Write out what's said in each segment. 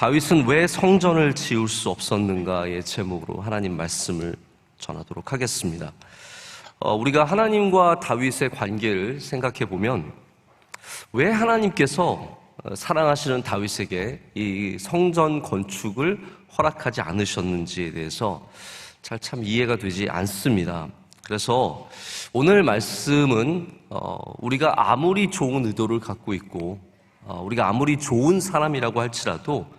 다윗은 왜 성전을 지을 수 없었는가의 제목으로 하나님 말씀을 전하도록 하겠습니다. 어, 우리가 하나님과 다윗의 관계를 생각해 보면 왜 하나님께서 어, 사랑하시는 다윗에게 이 성전 건축을 허락하지 않으셨는지에 대해서 잘 참 이해가 되지 않습니다. 그래서 오늘 말씀은 어, 우리가 아무리 좋은 의도를 갖고 있고 어, 우리가 아무리 좋은 사람이라고 할지라도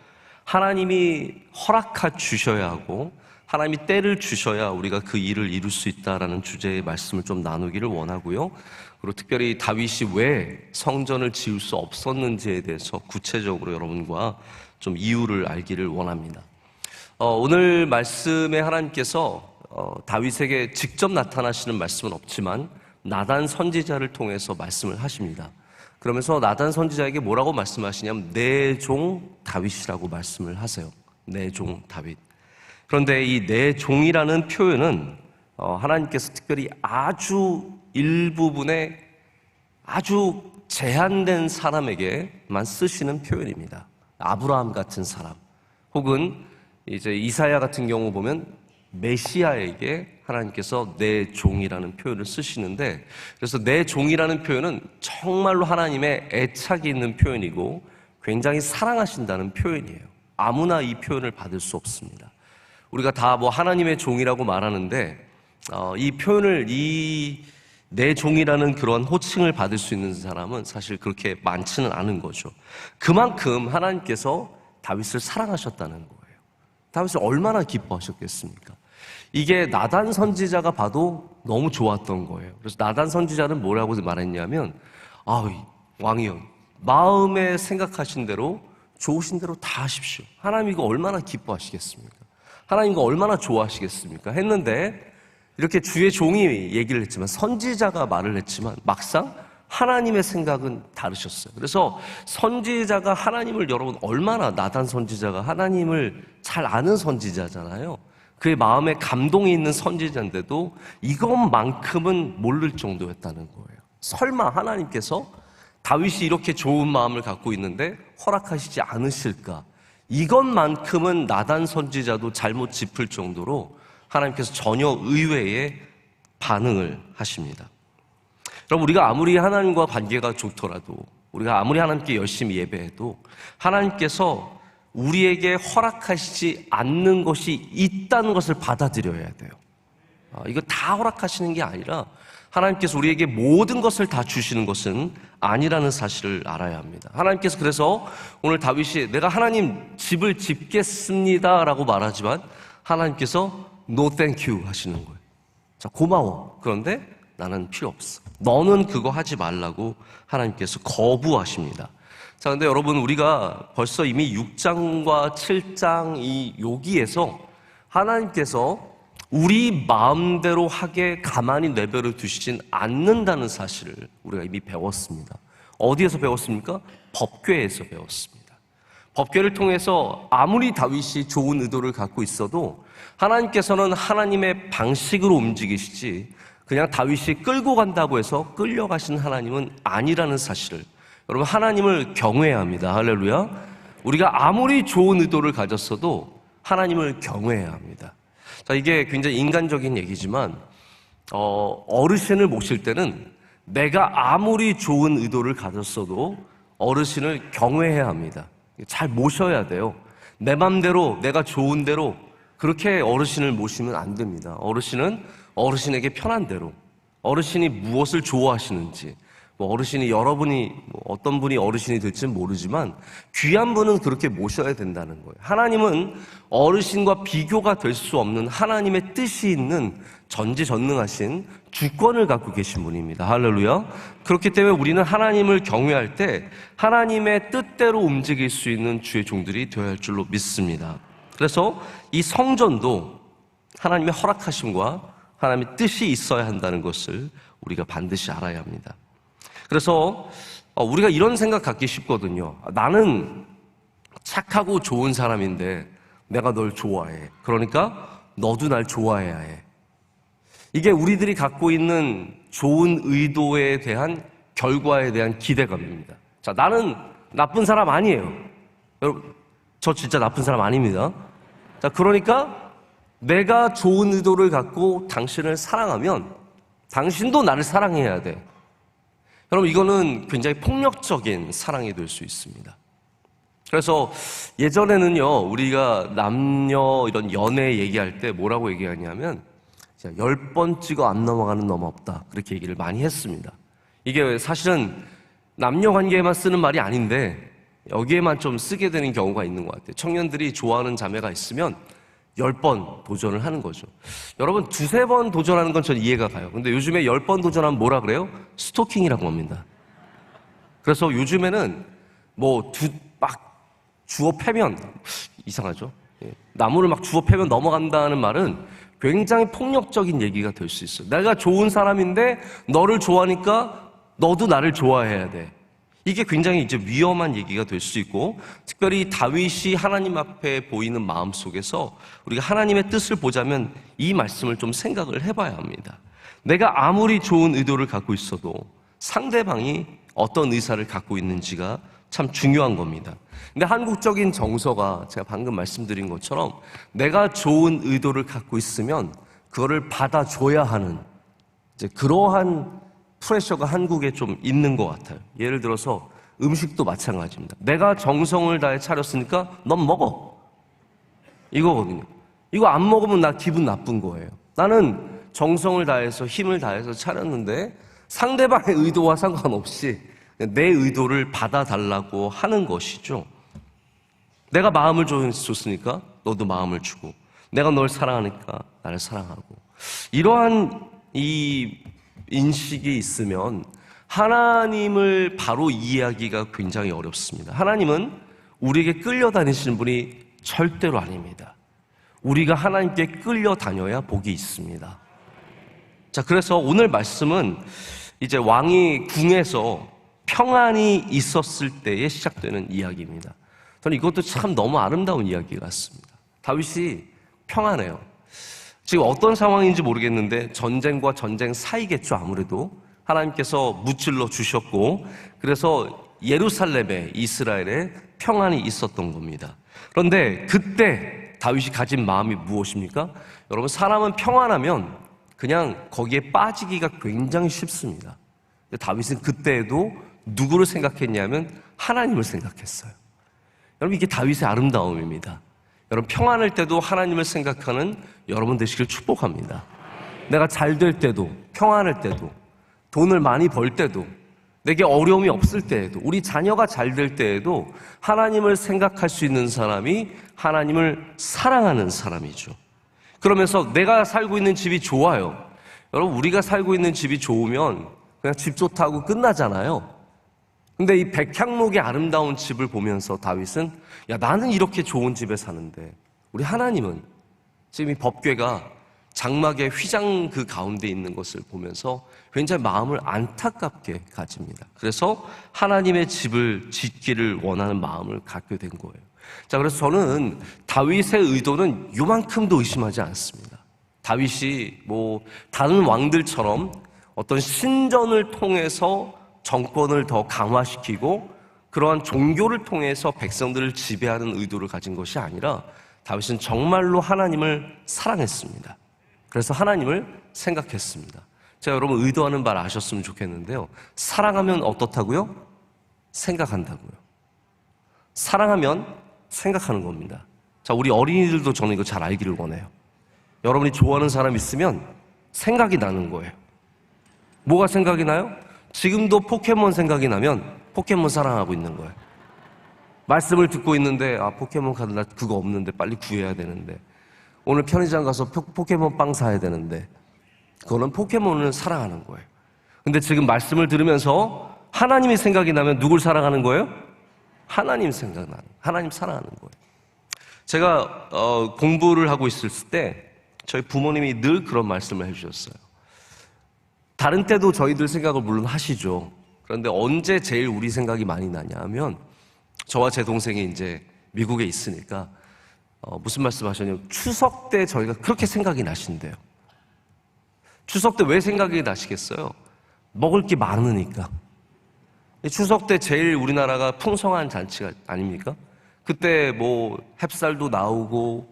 하나님이 허락하 주셔야 하고 하나님이 때를 주셔야 우리가 그 일을 이룰 수 있다라는 주제의 말씀을 좀 나누기를 원하고요. 그리고 특별히 다윗이 왜 성전을 지을 수 없었는지에 대해서 구체적으로 여러분과 좀 이유를 알기를 원합니다. 어, 오늘 말씀에 하나님께서 어, 다윗에게 직접 나타나시는 말씀은 없지만 나단 선지자를 통해서 말씀을 하십니다. 그러면서 나단 선지자에게 뭐라고 말씀하시냐면 내 종 다윗이라고 말씀을 하세요. 내 종 다윗. 그런데 이 내 종이라는 표현은 어, 하나님께서 특별히 아주 일부분의 아주 제한된 사람에게만 쓰시는 표현입니다. 아브라함 같은 사람, 혹은 이제 이사야 같은 경우 보면 메시아에게 하나님께서 내 종이라는 표현을 쓰시는데 그래서 내 종이라는 표현은 정말로 하나님의 애착이 있는 표현이고 굉장히 사랑하신다는 표현이에요. 아무나 이 표현을 받을 수 없습니다. 우리가 다 뭐 하나님의 종이라고 말하는데 어, 이 표현을 이 내 종이라는 그런 호칭을 받을 수 있는 사람은 사실 그렇게 많지는 않은 거죠. 그만큼 하나님께서 다윗을 사랑하셨다는 거예요. 다윗을 얼마나 기뻐하셨겠습니까? 이게 나단 선지자가 봐도 너무 좋았던 거예요. 그래서 나단 선지자는 뭐라고 말했냐면, 아, 왕이여, 마음에 생각하신 대로 좋으신 대로 다 하십시오. 하나님 이거 얼마나 기뻐하시겠습니까? 하나님 이거 얼마나 좋아하시겠습니까? 했는데 이렇게 주의 종이 얘기를 했지만 선지자가 말을 했지만 막상 하나님의 생각은 다르셨어요. 그래서 선지자가 하나님을 여러분 얼마나 나단 선지자가 하나님을 잘 아는 선지자잖아요. 그의 마음에 감동이 있는 선지자인데도 이것만큼은 모를 정도였다는 거예요. 설마 하나님께서 다윗이 이렇게 좋은 마음을 갖고 있는데 허락하시지 않으실까? 이것만큼은 나단 선지자도 잘못 짚을 정도로 하나님께서 전혀 의외의 반응을 하십니다. 여러분, 우리가 아무리 하나님과 관계가 좋더라도, 우리가 아무리 하나님께 열심히 예배해도, 하나님께서 우리에게 허락하시지 않는 것이 있다는 것을 받아들여야 돼요. 아, 이거 다 허락하시는 게 아니라, 하나님께서 우리에게 모든 것을 다 주시는 것은 아니라는 사실을 알아야 합니다. 하나님께서 그래서 오늘 다윗이 내가 하나님 집을 짓겠습니다 라고 말하지만 하나님께서 no thank you 하시는 거예요. 자, 고마워. 그런데 나는 필요 없어. 너는 그거 하지 말라고 하나님께서 거부하십니다. 자, 근데 여러분, 우리가 벌써 이미 6장과 7장 이 여기에서 하나님께서 우리 마음대로 하게 가만히 내버려 두시진 않는다는 사실을 우리가 이미 배웠습니다. 어디에서 배웠습니까? 법궤에서 배웠습니다. 법궤를 통해서 아무리 다윗이 좋은 의도를 갖고 있어도 하나님께서는 하나님의 방식으로 움직이시지 그냥 다윗이 끌고 간다고 해서 끌려가신 하나님은 아니라는 사실을 여러분 하나님을 경외해야 합니다. 할렐루야. 우리가 아무리 좋은 의도를 가졌어도 하나님을 경외해야 합니다. 자, 이게 굉장히 인간적인 얘기지만 어, 어르신을 모실 때는 내가 아무리 좋은 의도를 가졌어도 어르신을 경외해야 합니다. 잘 모셔야 돼요. 내 맘대로 내가 좋은 대로 그렇게 어르신을 모시면 안 됩니다. 어르신은 어르신에게 편한 대로 어르신이 무엇을 좋아하시는지 뭐 어르신이 여러분이 뭐 어떤 분이 어르신이 될지는 모르지만 귀한 분은 그렇게 모셔야 된다는 거예요. 하나님은 어르신과 비교가 될 수 없는 하나님의 뜻이 있는 전지전능하신 주권을 갖고 계신 분입니다. 할렐루야. 그렇기 때문에 우리는 하나님을 경외할 때 하나님의 뜻대로 움직일 수 있는 주의 종들이 되어야 할 줄로 믿습니다. 그래서 이 성전도 하나님의 허락하심과 하나님의 뜻이 있어야 한다는 것을 우리가 반드시 알아야 합니다. 그래서 어, 우리가 이런 생각 갖기 쉽거든요. 나는 착하고 좋은 사람인데 내가 널 좋아해. 그러니까 너도 날 좋아해야 해. 이게 우리들이 갖고 있는 좋은 의도에 대한 결과에 대한 기대감입니다. 자, 나는 나쁜 사람 아니에요. 여러분, 저 진짜 나쁜 사람 아닙니다. 자, 그러니까 내가 좋은 의도를 갖고 당신을 사랑하면 당신도 나를 사랑해야 돼. 여러분, 이거는 굉장히 폭력적인 사랑이 될 수 있습니다. 그래서 예전에는요, 우리가 남녀 이런 연애 얘기할 때 뭐라고 얘기하냐면, 열 번 찍어 안 넘어가는 놈 없다. 그렇게 얘기를 많이 했습니다. 이게 사실은 남녀 관계에만 쓰는 말이 아닌데, 여기에만 좀 쓰게 되는 경우가 있는 것 같아요. 청년들이 좋아하는 자매가 있으면 열 번 도전을 하는 거죠. 여러분, 두세 번 도전하는 건 전 이해가 가요. 근데 요즘에 열 번 도전하면 뭐라 그래요? 스토킹이라고 합니다. 그래서 요즘에는 뭐 두, 막 주워 패면 이상하죠. 예. 나무를 막 주워 패면 넘어간다는 말은 굉장히 폭력적인 얘기가 될 수 있어요. 내가 좋은 사람인데 너를 좋아하니까 너도 나를 좋아해야 돼. 이게 굉장히 이제 위험한 얘기가 될 수 있고, 특별히 다윗이 하나님 앞에 보이는 마음 속에서 우리가 하나님의 뜻을 보자면 이 말씀을 좀 생각을 해봐야 합니다. 내가 아무리 좋은 의도를 갖고 있어도 상대방이 어떤 의사를 갖고 있는지가 참 중요한 겁니다. 근데 한국적인 정서가 제가 방금 말씀드린 것처럼 내가 좋은 의도를 갖고 있으면 그거를 받아줘야 하는 이제 그러한 프레셔가 한국에 좀 있는 것 같아요. 예를 들어서 음식도 마찬가지입니다. 내가 정성을 다해 차렸으니까 넌 먹어. 이거거든요. 이거 안 먹으면 나 기분 나쁜 거예요. 나는 정성을 다해서 힘을 다해서 차렸는데 상대방의 의도와 상관없이 내 의도를 받아달라고 하는 것이죠. 내가 마음을 줬으니까 너도 마음을 주고 내가 널 사랑하니까 나를 사랑하고 이러한 이 인식이 있으면 하나님을 바로 이해하기가 굉장히 어렵습니다. 하나님은 우리에게 끌려다니시는 분이 절대로 아닙니다. 우리가 하나님께 끌려다녀야 복이 있습니다. 자, 그래서 오늘 말씀은 이제 왕이 궁에서 평안이 있었을 때에 시작되는 이야기입니다. 저는 이것도 참 너무 아름다운 이야기 같습니다. 다윗이 평안해요. 지금 어떤 상황인지 모르겠는데 전쟁과 전쟁 사이겠죠, 아무래도. 하나님께서 무찔러 주셨고, 그래서 예루살렘에 이스라엘에 평안이 있었던 겁니다. 그런데 그때 다윗이 가진 마음이 무엇입니까? 여러분, 사람은 평안하면 그냥 거기에 빠지기가 굉장히 쉽습니다. 다윗은 그때에도 누구를 생각했냐면 하나님을 생각했어요. 여러분, 이게 다윗의 아름다움입니다. 여러분, 평안할 때도 하나님을 생각하는 여러분 되시길 축복합니다. 내가 잘 될 때도, 평안할 때도, 돈을 많이 벌 때도, 내게 어려움이 없을 때에도, 우리 자녀가 잘 될 때에도 하나님을 생각할 수 있는 사람이 하나님을 사랑하는 사람이죠. 그러면서 내가 살고 있는 집이 좋아요. 여러분, 우리가 살고 있는 집이 좋으면 그냥 집 좋다고 끝나잖아요. 근데 이 백향목의 아름다운 집을 보면서 다윗은 야 나는 이렇게 좋은 집에 사는데 우리 하나님은 지금 이 법궤가 장막의 휘장 그 가운데 있는 것을 보면서 굉장히 마음을 안타깝게 가집니다. 그래서 하나님의 집을 짓기를 원하는 마음을 갖게 된 거예요. 자, 그래서 저는 다윗의 의도는 요만큼도 의심하지 않습니다. 다윗이 뭐 다른 왕들처럼 어떤 신전을 통해서 정권을 더 강화시키고 그러한 종교를 통해서 백성들을 지배하는 의도를 가진 것이 아니라 다윗은 정말로 하나님을 사랑했습니다. 그래서 하나님을 생각했습니다. 제가 여러분 의도하는 말 아셨으면 좋겠는데요. 사랑하면 어떻다고요? 생각한다고요. 사랑하면 생각하는 겁니다. 자, 우리 어린이들도 저는 이거 잘 알기를 원해요. 여러분이 좋아하는 사람 있으면 생각이 나는 거예요. 뭐가 생각이 나요? 지금도 포켓몬 생각이 나면 포켓몬 사랑하고 있는 거예요. 말씀을 듣고 있는데 아 포켓몬 카드 나 그거 없는데 빨리 구해야 되는데 오늘 편의점 가서 포, 케몬빵 사야 되는데 그거는 포켓몬을 사랑하는 거예요. 근데 지금 말씀을 들으면서 하나님이 생각이 나면 누굴 사랑하는 거예요? 하나님 생각나는 하나님 사랑하는 거예요. 제가 어, 공부를 하고 있을 때 저희 부모님이 늘 그런 말씀을 해주셨어요. 다른 때도 저희들 생각을 물론 하시죠. 그런데 언제 제일 우리 생각이 많이 나냐 하면 저와 제 동생이 이제 미국에 있으니까 어, 무슨 말씀 하셨냐면 추석 때 저희가 그렇게 생각이 나신대요. 추석 때 왜 생각이 나시겠어요? 먹을 게 많으니까. 추석 때 제일 우리나라가 풍성한 잔치가 아닙니까? 그때 뭐 햅쌀도 나오고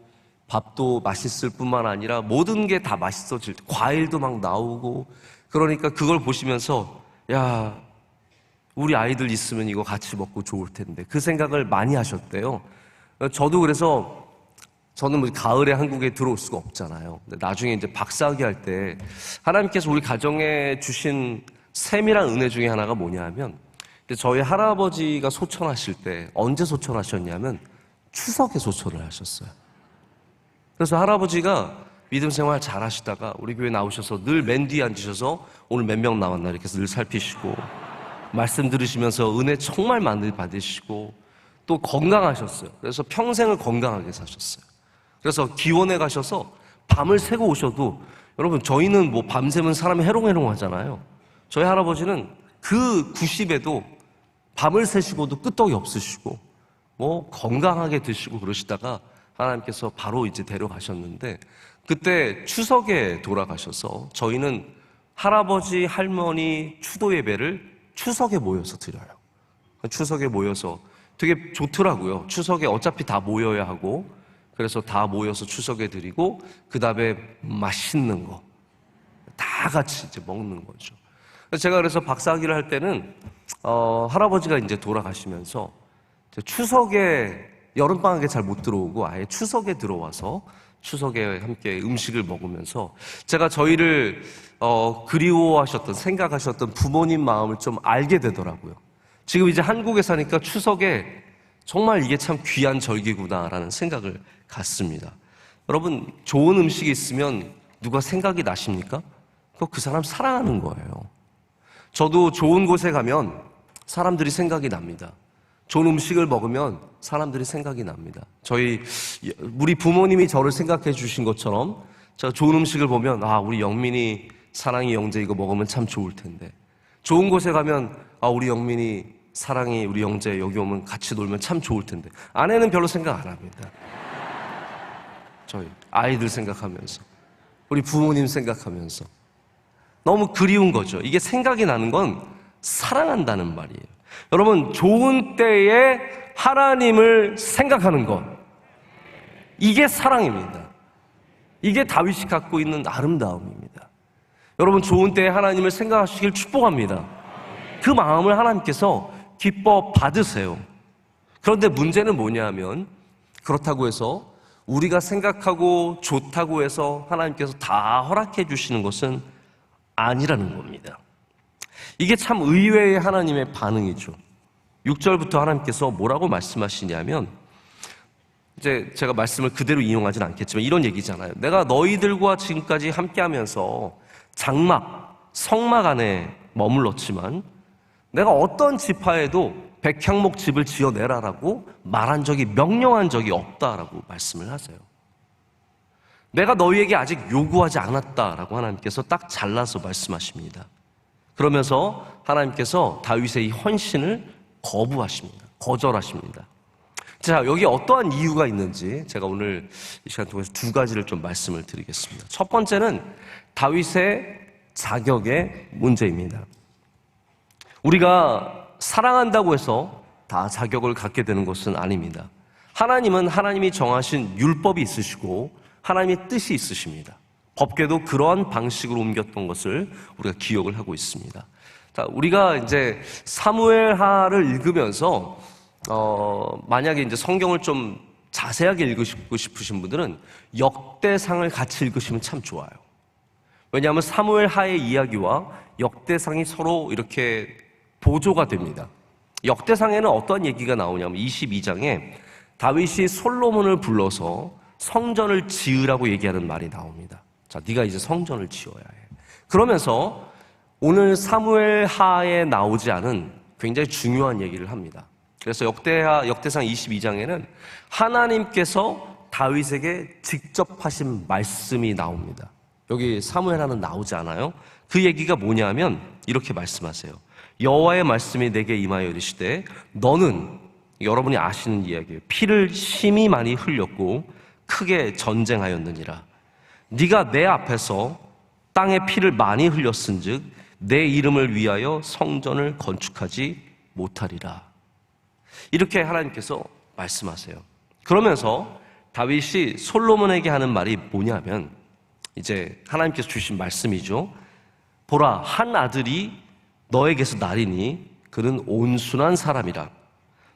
밥도 맛있을 뿐만 아니라 모든 게 다 맛있어질 때 과일도 막 나오고 그러니까 그걸 보시면서 야 우리 아이들 있으면 이거 같이 먹고 좋을 텐데 그 생각을 많이 하셨대요. 저도 그래서 저는 뭐 가을에 한국에 들어올 수가 없잖아요. 나중에 이제 박사학위 할 때 하나님께서 우리 가정에 주신 세밀한 은혜 중에 하나가 뭐냐면 근데 저희 할아버지가 소천하실 때 언제 소천하셨냐면 추석에 소천을 하셨어요. 그래서 할아버지가 믿음 생활 잘 하시다가 우리 교회 나오셔서 늘 맨 뒤에 앉으셔서 오늘 몇 명 나왔나 이렇게 늘 살피시고 말씀 들으시면서 은혜 정말 많이 받으시고 또 건강하셨어요. 그래서 평생을 건강하게 사셨어요. 그래서 기원에 가셔서 밤을 새고 오셔도 여러분 저희는 뭐 밤새면 사람이 해롱해롱 하잖아요. 저희 할아버지는 그 90에도 밤을 새시고도 끄떡이 없으시고 뭐 건강하게 드시고 그러시다가 하나님께서 바로 이제 데려가셨는데 그때 추석에 돌아가셔서 저희는 할아버지 할머니 추도 예배를 추석에 모여서 드려요. 추석에 모여서 되게 좋더라고요. 추석에 어차피 다 모여야 하고 그래서 다 모여서 추석에 드리고 그 다음에 맛있는 거 다 같이 이제 먹는 거죠. 제가 그래서 박사학위를 할 때는 어, 할아버지가 이제 돌아가시면서 추석에 여름방학에 잘 못 들어오고 아예 추석에 들어와서 추석에 함께 음식을 먹으면서 제가 저희를 어, 그리워하셨던 생각하셨던 부모님 마음을 좀 알게 되더라고요. 지금 이제 한국에 사니까 추석에 정말 이게 참 귀한 절기구나라는 생각을 갖습니다. 여러분 좋은 음식이 있으면 누가 생각이 나십니까? 그 사람 사랑하는 거예요. 저도 좋은 곳에 가면 사람들이 생각이 납니다. 좋은 음식을 먹으면 사람들이 생각이 납니다. 저희 우리 부모님이 저를 생각해 주신 것처럼 제가 좋은 음식을 보면 아 우리 영민이 사랑이 영재 이거 먹으면 참 좋을 텐데 좋은 곳에 가면 아 우리 영민이 사랑이 우리 영재 여기 오면 같이 놀면 참 좋을 텐데 아내는 별로 생각 안 합니다. 저희 아이들 생각하면서 우리 부모님 생각하면서 너무 그리운 거죠. 이게 생각이 나는 건 사랑한다는 말이에요. 여러분, 좋은 때에 하나님을 생각하는 것. 이게 사랑입니다. 이게 다윗이 갖고 있는 아름다움입니다. 여러분, 좋은 때에 하나님을 생각하시길 축복합니다. 그 마음을 하나님께서 기뻐 받으세요. 그런데 문제는 뭐냐 하면, 그렇다고 해서 우리가 생각하고 좋다고 해서 하나님께서 다 허락해 주시는 것은 아니라는 겁니다. 이게 참 의외의 하나님의 반응이죠. 6절부터 하나님께서 뭐라고 말씀하시냐면, 이제 제가 말씀을 그대로 인용하진 않겠지만 이런 얘기잖아요. 내가 너희들과 지금까지 함께 하면서 장막, 성막 안에 머물렀지만 내가 어떤 지파에도 백향목 집을 지어내라라고 말한 적이 명령한 적이 없다라고 말씀을 하세요. 내가 너희에게 아직 요구하지 않았다라고 하나님께서 딱 잘라서 말씀하십니다. 그러면서 하나님께서 다윗의 이 헌신을 거부하십니다. 거절하십니다. 자, 여기 어떠한 이유가 있는지 제가 오늘 이 시간 통해서 두 가지를 좀 말씀을 드리겠습니다. 첫 번째는 다윗의 자격의 문제입니다. 우리가 사랑한다고 해서 다 자격을 갖게 되는 것은 아닙니다. 하나님은 하나님이 정하신 율법이 있으시고 하나님의 뜻이 있으십니다. 법궤도 그러한 방식으로 옮겼던 것을 우리가 기억을 하고 있습니다. 자, 우리가 이제 사무엘하를 읽으면서 어, 만약에 이제 성경을 좀 자세하게 읽으시고 싶으신 분들은 역대상을 같이 읽으시면 참 좋아요. 왜냐하면 사무엘 하의 이야기와 역대상이 서로 이렇게 보조가 됩니다. 역대상에는 어떤 얘기가 나오냐면 22장에 다윗이 솔로몬을 불러서 성전을 지으라고 얘기하는 말이 나옵니다. 자, 네가 이제 성전을 지어야 해. 그러면서 오늘 사무엘 하에 나오지 않은 굉장히 중요한 얘기를 합니다. 그래서 역대하 역대상 22장에는 하나님께서 다윗에게 직접 하신 말씀이 나옵니다. 여기 사무엘하는 나오지 않아요. 그 얘기가 뭐냐면 이렇게 말씀하세요. 여호와의 말씀이 내게 임하여 이르시되 너는 여러분이 아시는 이야기예요. 피를 심히 많이 흘렸고 크게 전쟁하였느니라. 네가 내 앞에서 땅에 피를 많이 흘렸은즉 내 이름을 위하여 성전을 건축하지 못하리라. 이렇게 하나님께서 말씀하세요. 그러면서 다윗이 솔로몬에게 하는 말이 뭐냐면 이제 하나님께서 주신 말씀이죠. 보라 한 아들이 너에게서 나리니 그는 온순한 사람이라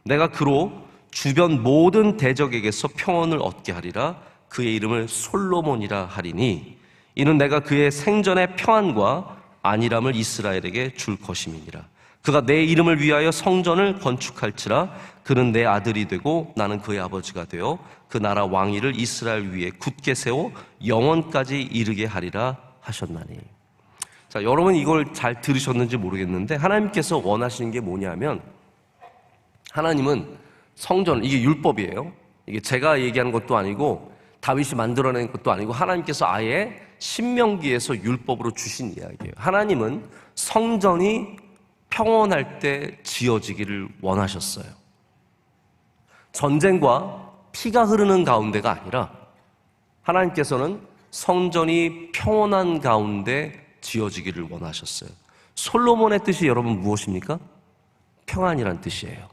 내가 그로 주변 모든 대적에게서 평온을 얻게 하리라 그의 이름을 솔로몬이라 하리니 이는 내가 그의 생전의 평안과 안일함을 이스라엘에게 줄 것임이니라 그가 내 이름을 위하여 성전을 건축할지라 그는 내 아들이 되고 나는 그의 아버지가 되어 그 나라 왕위를 이스라엘 위에 굳게 세워 영원까지 이르게 하리라 하셨나니 자, 여러분 이걸 잘 들으셨는지 모르겠는데 하나님께서 원하시는 게 뭐냐면 하나님은 성전 이게 율법이에요. 이게 제가 얘기하는 것도 아니고 다윗이 만들어낸 것도 아니고 하나님께서 아예 신명기에서 율법으로 주신 이야기예요. 하나님은 성전이 평온할 때 지어지기를 원하셨어요. 전쟁과 피가 흐르는 가운데가 아니라 하나님께서는 성전이 평온한 가운데 지어지기를 원하셨어요. 솔로몬의 뜻이 여러분 무엇입니까? 평안이란 뜻이에요.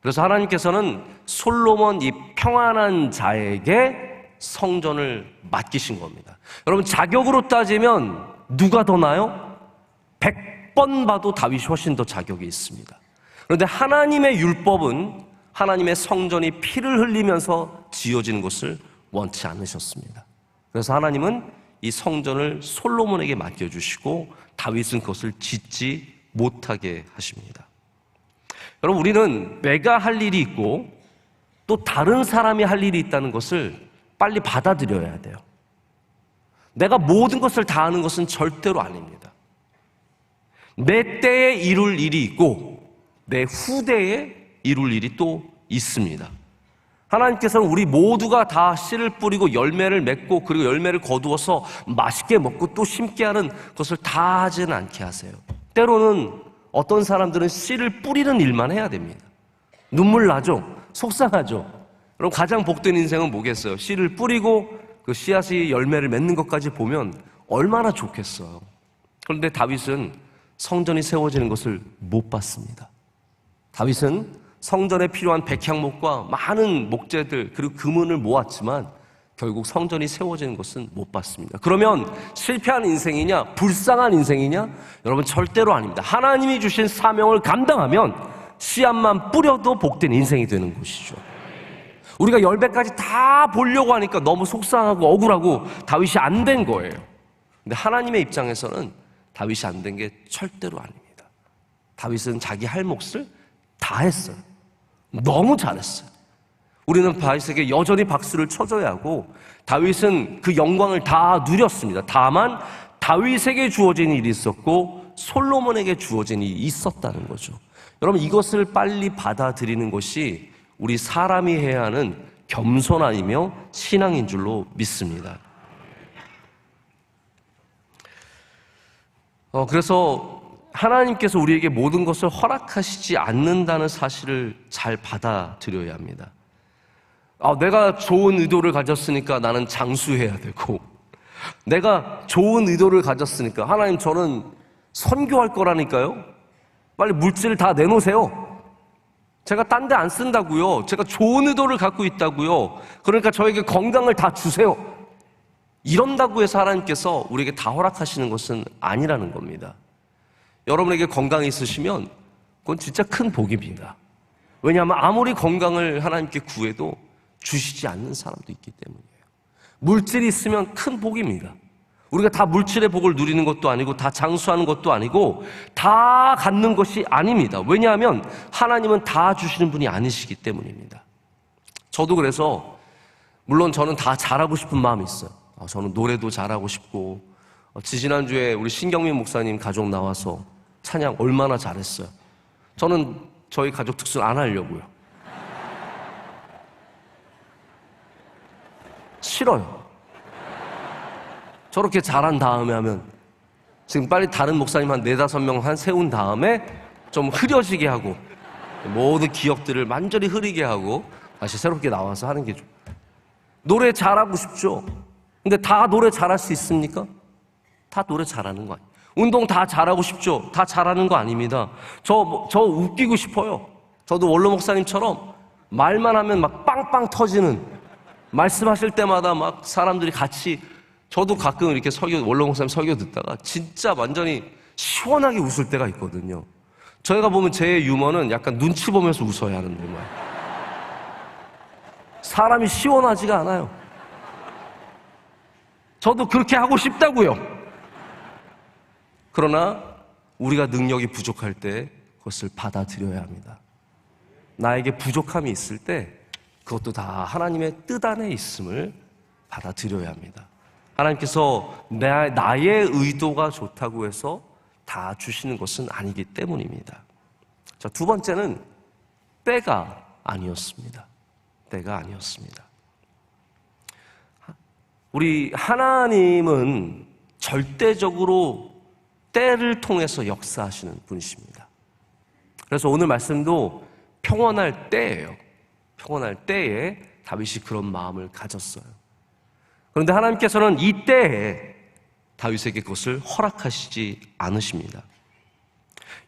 그래서 하나님께서는 솔로몬 이 평안한 자에게 성전을 맡기신 겁니다. 여러분 자격으로 따지면 누가 더 나요? 100번 봐도 다윗이 훨씬 더 자격이 있습니다. 그런데 하나님의 율법은 하나님의 성전이 피를 흘리면서 지어지는 것을 원치 않으셨습니다. 그래서 하나님은 이 성전을 솔로몬에게 맡겨주시고 다윗은 그것을 짓지 못하게 하십니다. 여러분, 우리는 내가 할 일이 있고 또 다른 사람이 할 일이 있다는 것을 빨리 받아들여야 돼요. 내가 모든 것을 다 하는 것은 절대로 아닙니다. 내 때에 이룰 일이 있고 내 후대에 이룰 일이 또 있습니다. 하나님께서는 우리 모두가 다 씨를 뿌리고 열매를 맺고 그리고 열매를 거두어서 맛있게 먹고 또 심게 하는 것을 다 하지는 않게 하세요. 때로는 어떤 사람들은 씨를 뿌리는 일만 해야 됩니다. 눈물 나죠? 속상하죠? 그럼 가장 복된 인생은 뭐겠어요? 씨를 뿌리고 그 씨앗이 열매를 맺는 것까지 보면 얼마나 좋겠어요. 그런데 다윗은 성전이 세워지는 것을 못 봤습니다. 다윗은 성전에 필요한 백향목과 많은 목재들 그리고 금은을 모았지만 결국 성전이 세워지는 것은 못 봤습니다. 그러면 실패한 인생이냐, 불쌍한 인생이냐? 여러분 절대로 아닙니다. 하나님이 주신 사명을 감당하면 씨앗만 뿌려도 복된 인생이 되는 것이죠. 우리가 열배까지 다 보려고 하니까 너무 속상하고 억울하고 다윗이 안 된 거예요. 근데 하나님의 입장에서는 다윗이 안 된 게 절대로 아닙니다. 다윗은 자기 할 몫을 다 했어요. 너무 잘했어요. 우리는 다윗에게 여전히 박수를 쳐줘야 하고 다윗은 그 영광을 다 누렸습니다. 다만 다윗에게 주어진 일이 있었고 솔로몬에게 주어진 일이 있었다는 거죠. 여러분 이것을 빨리 받아들이는 것이 우리 사람이 해야 하는 겸손함이며 신앙인 줄로 믿습니다. 어, 그래서 하나님께서 우리에게 모든 것을 허락하시지 않는다는 사실을 잘 받아들여야 합니다. 아, 내가 좋은 의도를 가졌으니까 나는 장수해야 되고, 내가 좋은 의도를 가졌으니까, 하나님 저는 선교할 거라니까요? 빨리 물질을 다 내놓으세요. 제가 딴 데 안 쓴다고요. 제가 좋은 의도를 갖고 있다고요. 그러니까 저에게 건강을 다 주세요. 이런다고 해서 하나님께서 우리에게 다 허락하시는 것은 아니라는 겁니다. 여러분에게 건강이 있으시면 그건 진짜 큰 복입니다. 왜냐하면 아무리 건강을 하나님께 구해도 주시지 않는 사람도 있기 때문이에요. 물질이 있으면 큰 복입니다. 우리가 다 물질의 복을 누리는 것도 아니고 다 장수하는 것도 아니고 다 갖는 것이 아닙니다. 왜냐하면 하나님은 다 주시는 분이 아니시기 때문입니다. 저도 그래서 물론 저는 다 잘하고 싶은 마음이 있어요. 아, 저는 노래도 잘하고 싶고 어, 지지난주에 우리 신경민 목사님 가족 나와서 찬양 얼마나 잘했어요. 저는 저희 가족 특수 안 하려고요. 싫어요. 저렇게 잘한 다음에 하면 지금 빨리 다른 목사님 한 네다섯 명 한 세운 다음에 좀 흐려지게 하고 모든 기억들을 만절히 흐리게 하고 다시 새롭게 나와서 하는 게 좀. 노래 잘하고 싶죠? 근데 다 노래 잘할 수 있습니까? 다 노래 잘하는 거 아니에요. 운동 다 잘하고 싶죠? 다 잘하는 거 아닙니다. 저, 저 웃기고 싶어요. 저도 원로 목사님처럼 말만 하면 막 빵빵 터지는 말씀하실 때마다 막 사람들이 같이 저도 가끔 이렇게 설교 원로 목사님 설교 듣다가 진짜 완전히 시원하게 웃을 때가 있거든요. 저희가 보면 제 유머는 약간 눈치 보면서 웃어야 하는데 막 사람이 시원하지가 않아요. 저도 그렇게 하고 싶다고요. 그러나 우리가 능력이 부족할 때 그것을 받아들여야 합니다. 나에게 부족함이 있을 때 그것도 다 하나님의 뜻 안에 있음을 받아들여야 합니다. 하나님께서 나, 나의 의도가 좋다고 해서 다 주시는 것은 아니기 때문입니다. 자, 두 번째는 때가 아니었습니다. 때가 아니었습니다. 우리 하나님은 절대적으로 때를 통해서 역사하시는 분이십니다. 그래서 오늘 말씀도 평온할 때예요. 평온할 때에 다윗이 그런 마음을 가졌어요. 그런데 하나님께서는 이 때에 다윗에게 그것을 허락하시지 않으십니다.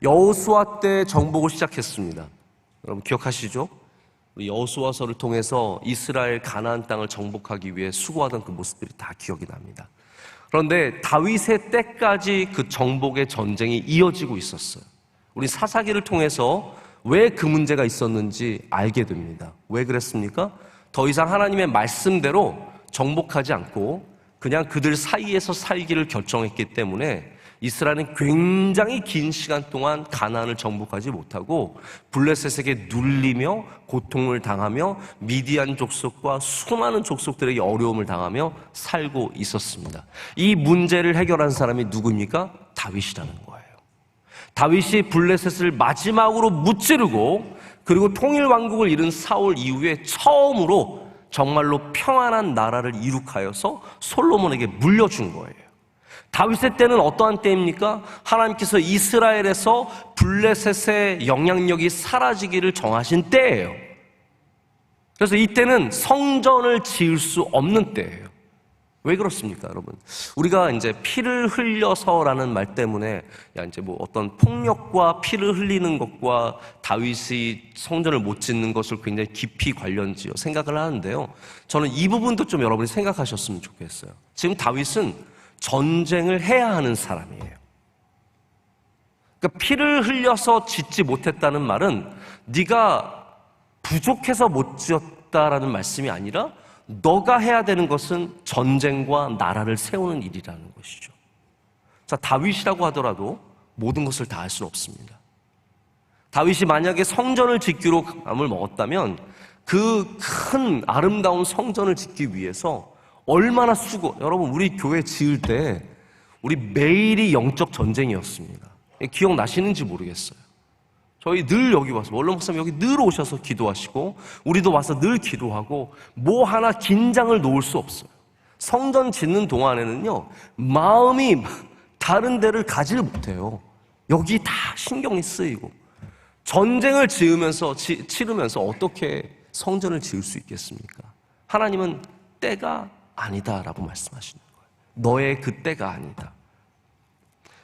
여호수아 때 정복을 시작했습니다. 여러분 기억하시죠? 여호수아서를 통해서 이스라엘 가나안 땅을 정복하기 위해 수고하던 그 모습들이 다 기억이 납니다. 그런데 다윗의 때까지 그 정복의 전쟁이 이어지고 있었어요. 우리 사사기를 통해서 왜 그 문제가 있었는지 알게 됩니다. 왜 그랬습니까? 더 이상 하나님의 말씀대로 정복하지 않고 그냥 그들 사이에서 살기를 결정했기 때문에 이스라엘은 굉장히 긴 시간 동안 가나안을 정복하지 못하고 블레셋에게 눌리며 고통을 당하며 미디안 족속과 수많은 족속들에게 어려움을 당하며 살고 있었습니다. 이 문제를 해결한 사람이 누구입니까? 다윗이라는 거예요. 다윗이 블레셋을 마지막으로 무찌르고 그리고 통일 왕국을 이룬 사울 이후에 처음으로 정말로 평안한 나라를 이룩하여서 솔로몬에게 물려준 거예요. 다윗의 때는 어떠한 때입니까? 하나님께서 이스라엘에서 블레셋의 영향력이 사라지기를 정하신 때예요. 그래서 이때는 성전을 지을 수 없는 때예요. 왜 그렇습니까, 여러분? 우리가 이제 피를 흘려서라는 말 때문에 야 이제 뭐 어떤 폭력과 피를 흘리는 것과 다윗이 성전을 못 짓는 것을 굉장히 깊이 관련지어 생각을 하는데요. 저는 이 부분도 좀 여러분이 생각하셨으면 좋겠어요. 지금 다윗은 전쟁을 해야 하는 사람이에요. 그러니까 피를 흘려서 짓지 못했다는 말은 네가 부족해서 못 지었다라는 말씀이 아니라 너가 해야 되는 것은 전쟁과 나라를 세우는 일이라는 것이죠. 자, 다윗이라고 하더라도 모든 것을 다 할 수는 없습니다. 다윗이 만약에 성전을 짓기로 마음을 먹었다면 그 큰 아름다운 성전을 짓기 위해서 얼마나 수고, 여러분, 우리 교회 지을 때 우리 매일이 영적 전쟁이었습니다. 기억나시는지 모르겠어요. 저희 늘 여기 와서, 원로 목사님 여기 늘 오셔서 기도하시고, 우리도 와서 늘 기도하고, 뭐 하나 긴장을 놓을 수 없어요. 성전 짓는 동안에는요, 마음이 다른 데를 가지를 못해요. 여기 다 신경이 쓰이고. 전쟁을 지으면서, 지, 치르면서 어떻게 성전을 지을 수 있겠습니까? 하나님은 때가 아니다라고 말씀하시는 거예요. 너의 그 때가 아니다.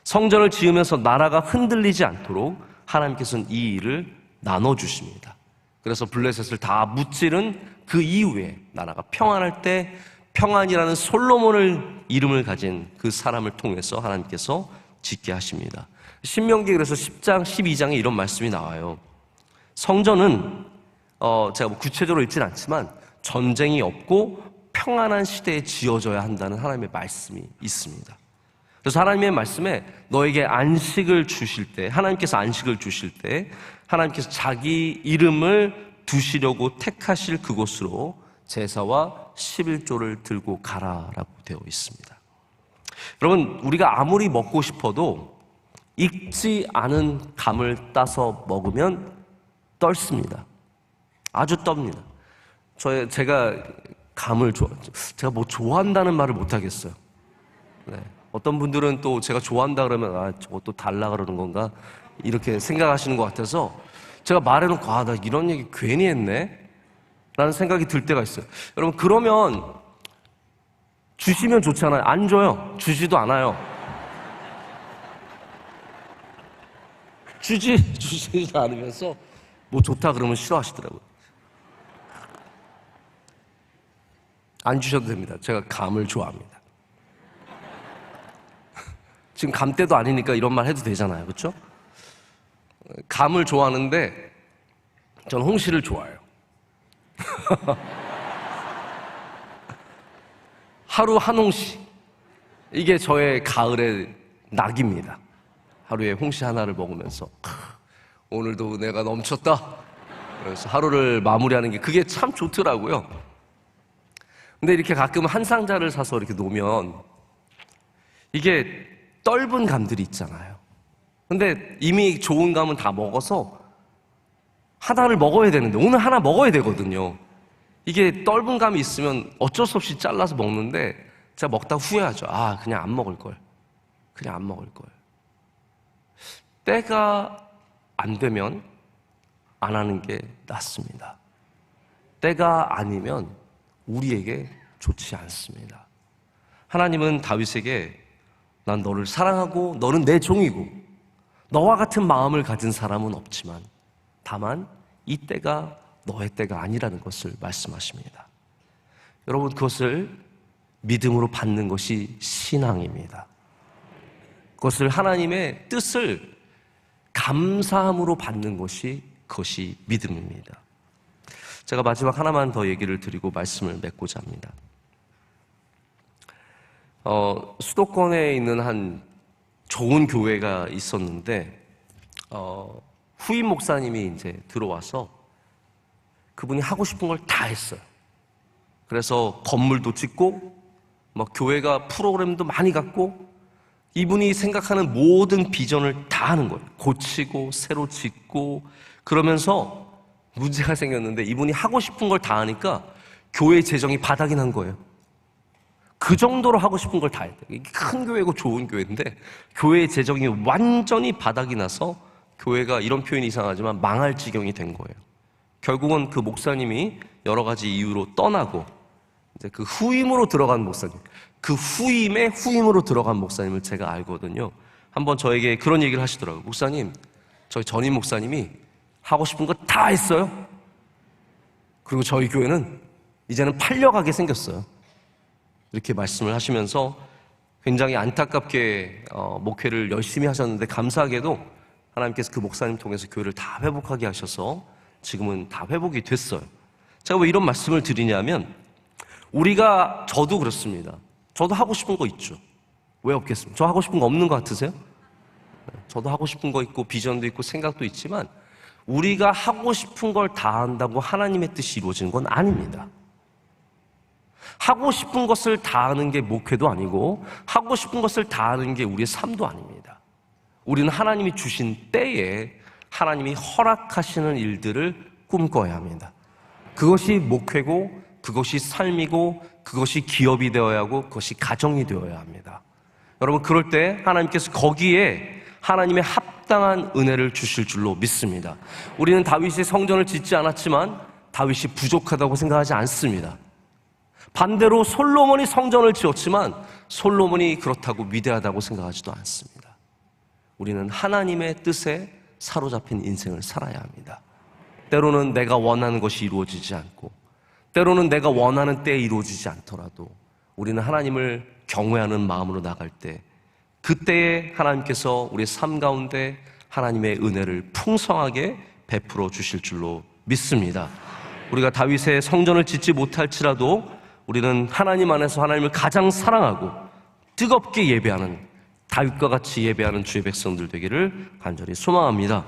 성전을 지으면서 나라가 흔들리지 않도록 하나님께서는 이 일을 나눠주십니다. 그래서 블레셋을 다 무찌른 그 이후에 나라가 평안할 때 평안이라는 솔로몬을 이름을 가진 그 사람을 통해서 하나님께서 짓게 하십니다. 신명기 그래서 10장, 12장에 이런 말씀이 나와요. 성전은 어, 제가 뭐 구체적으로 읽진 않지만 전쟁이 없고 평안한 시대에 지어져야 한다는 하나님의 말씀이 있습니다. 그래서 하나님의 말씀에 너에게 안식을 주실 때, 하나님께서 안식을 주실 때, 하나님께서 자기 이름을 두시려고 택하실 그곳으로 제사와 11조를 들고 가라라고 되어 있습니다. 여러분, 우리가 아무리 먹고 싶어도 익지 않은 감을 따서 먹으면 떨습니다. 아주 떱니다. 저 제가 감을 좋아, 제가 뭐 좋아한다는 말을 못 하겠어요. 네. 어떤 분들은 또 제가 좋아한다 그러면 아, 저것도 달라 그러는 건가? 이렇게 생각하시는 것 같아서 제가 말해놓고 아, 나 이런 얘기 괜히 했네? 라는 생각이 들 때가 있어요. 여러분, 그러면 주시면 좋잖아요. 안 줘요. 주지도 않아요. 주지, 주지 않으면서 뭐 좋다 그러면 싫어하시더라고요. 안 주셔도 됩니다. 제가 감을 좋아합니다. 지금 감 때도 아니니까 이런 말 해도 되잖아요. 그렇죠? 감을 좋아하는데 전 홍시를 좋아해요. 하루 한 홍시. 이게 저의 가을의 낙입니다. 하루에 홍시 하나를 먹으면서 크, 오늘도 내가 넘쳤다. 그래서 하루를 마무리하는 게 그게 참 좋더라고요. 근데 이렇게 가끔 한 상자를 사서 이렇게 놓으면 이게 떫은 감들이 있잖아요. 근데 이미 좋은 감은 다 먹어서 하나를 먹어야 되는데 오늘 하나 먹어야 되거든요. 이게 떫은 감이 있으면 어쩔 수 없이 잘라서 먹는데 제가 먹다 후회하죠. 아, 그냥 안 먹을 걸. 그냥 안 먹을 걸. 때가 안 되면 안 하는 게 낫습니다. 때가 아니면 우리에게 좋지 않습니다. 하나님은 다윗에게 난 너를 사랑하고 너는 내 종이고 너와 같은 마음을 가진 사람은 없지만 다만 이 때가 너의 때가 아니라는 것을 말씀하십니다. 여러분 그것을 믿음으로 받는 것이 신앙입니다. 그것을 하나님의 뜻을 감사함으로 받는 것이 그것이 믿음입니다. 제가 마지막 하나만 더 얘기를 드리고 말씀을 맺고자 합니다. 어, 수도권에 있는 한 좋은 교회가 있었는데 어, 후임 목사님이 이제 들어와서 그분이 하고 싶은 걸 다 했어요. 그래서 건물도 짓고 막 교회가 프로그램도 많이 갖고 이분이 생각하는 모든 비전을 다 하는 거예요. 고치고 새로 짓고 그러면서 문제가 생겼는데 이분이 하고 싶은 걸 다 하니까 교회 재정이 바닥이 난 거예요. 그 정도로 하고 싶은 걸다 했대요. 이게 큰 교회고 좋은 교회인데 교회 재정이 완전히 바닥이 나서 교회가 이런 표현이 이상하지만 망할 지경이 된 거예요. 결국은 그 목사님이 여러 가지 이유로 떠나고 이제 그 후임으로 들어간 목사님, 그 후임의 후임으로 들어간 목사님을 제가 알거든요. 한번 저에게 그런 얘기를 하시더라고요. 목사님, 저희 전임 목사님이 하고 싶은 거 다 했어요. 그리고 저희 교회는 이제는 팔려가게 생겼어요. 이렇게 말씀을 하시면서 굉장히 안타깝게 어, 목회를 열심히 하셨는데 감사하게도 하나님께서 그 목사님 통해서 교회를 다 회복하게 하셔서 지금은 다 회복이 됐어요. 제가 왜 이런 말씀을 드리냐면 우리가 저도 그렇습니다. 저도 하고 싶은 거 있죠. 왜 없겠습니까? 저 하고 싶은 거 없는 거 같으세요? 저도 하고 싶은 거 있고 비전도 있고 생각도 있지만 우리가 하고 싶은 걸 다 한다고 하나님의 뜻이 이루어지는 건 아닙니다. 하고 싶은 것을 다 하는 게 목회도 아니고 하고 싶은 것을 다 하는 게 우리의 삶도 아닙니다. 우리는 하나님이 주신 때에 하나님이 허락하시는 일들을 꿈꿔야 합니다. 그것이 목회고 그것이 삶이고 그것이 기업이 되어야 하고 그것이 가정이 되어야 합니다. 여러분 그럴 때 하나님께서 거기에 하나님의 합당한 은혜를 주실 줄로 믿습니다. 우리는 다윗이 성전을 짓지 않았지만 다윗이 부족하다고 생각하지 않습니다. 반대로 솔로몬이 성전을 지었지만 솔로몬이 그렇다고 위대하다고 생각하지도 않습니다. 우리는 하나님의 뜻에 사로잡힌 인생을 살아야 합니다. 때로는 내가 원하는 것이 이루어지지 않고 때로는 내가 원하는 때에 이루어지지 않더라도 우리는 하나님을 경외하는 마음으로 나갈 때 그때에 하나님께서 우리 삶 가운데 하나님의 은혜를 풍성하게 베풀어 주실 줄로 믿습니다. 우리가 다윗의 성전을 짓지 못할지라도 우리는 하나님 안에서 하나님을 가장 사랑하고 뜨겁게 예배하는 다윗과 같이 예배하는 주의 백성들 되기를 간절히 소망합니다.